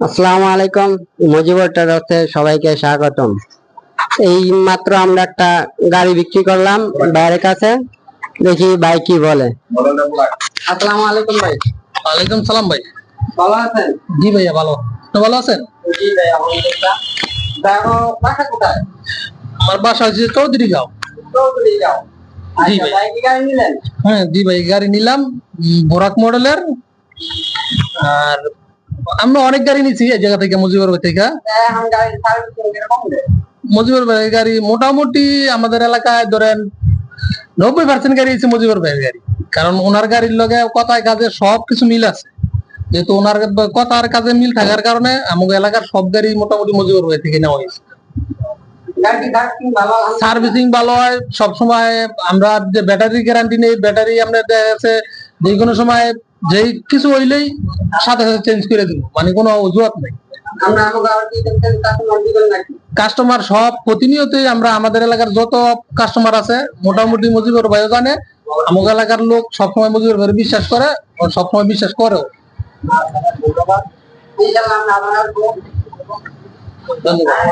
আসসালামু আলাইকুম মুজিবুর ট্রেডার্সে সবাইকে স্বাগতম। এই মাত্র আমরা একটা গাড়ি বিক্রি করলাম বাইরের কাছে দেখি ভাই কি বলে। আসসালামু আলাইকুম ভাই। ওয়ালাইকুম সালাম ভাই। ভালো আছেন? জি ভাইয়া ভালো। তো ভালো আছেন? জি ভাই আলহামদুলিল্লাহ। দেখো বাসা কোথায়? আমার বাসা হচ্ছে চৌধুরী গাঁও। চৌধুরী যাও জি আচ্ছা ভাই। ভাই গাড়ি নিলেন? হ্যাঁ জি ভাই গাড়ি নিলাম বোরাক মডেলের আর আমরা অনেক গাড়ি নিছি এই জায়গা থেকে মুজিবুর ভাই থেকে। দেয় মুজিবুর ভাই গাড়ি মোটামুটি আমাদের এলাকায় ধরেন নব্বই পার্সেন্ট গাড়ি হচ্ছে মুজিবুর ভাইয়ের গাড়ি। কারণ ওনার গাড়ির লগে কথায় কাজে সব কিছু মিল আছে। যেহেতু ওনার কথার কাজে মিল থাকার কারণে আমাদের এলাকার সব গাড়ি মোটামুটি মুজিবুর ভাই থেকে নেওয়া হয়েছে। সার্ভিসিং ভালো হয় সবসময় আমরা যে ব্যাটারি গ্যারান্টি নেই ব্যাটারি আমরা দেখা যাচ্ছে যে কোনো সময় যেই কিছু হইলেই সাথে সাথে চেঞ্জ করে দিব। মানে কোনো অজুহাত নেই। আমাকে কাস্টমার সব প্রতিনিয়তই আমরা আমাদের এলাকার যত কাস্টমার আছে মোটামুটি মুজিবুর ভাইও জানে আমাদের এলাকার লোক সবসময় মুজিবুর ভাই বিশ্বাস করে সবসময় বিশ্বাস করেও। ধন্যবাদ।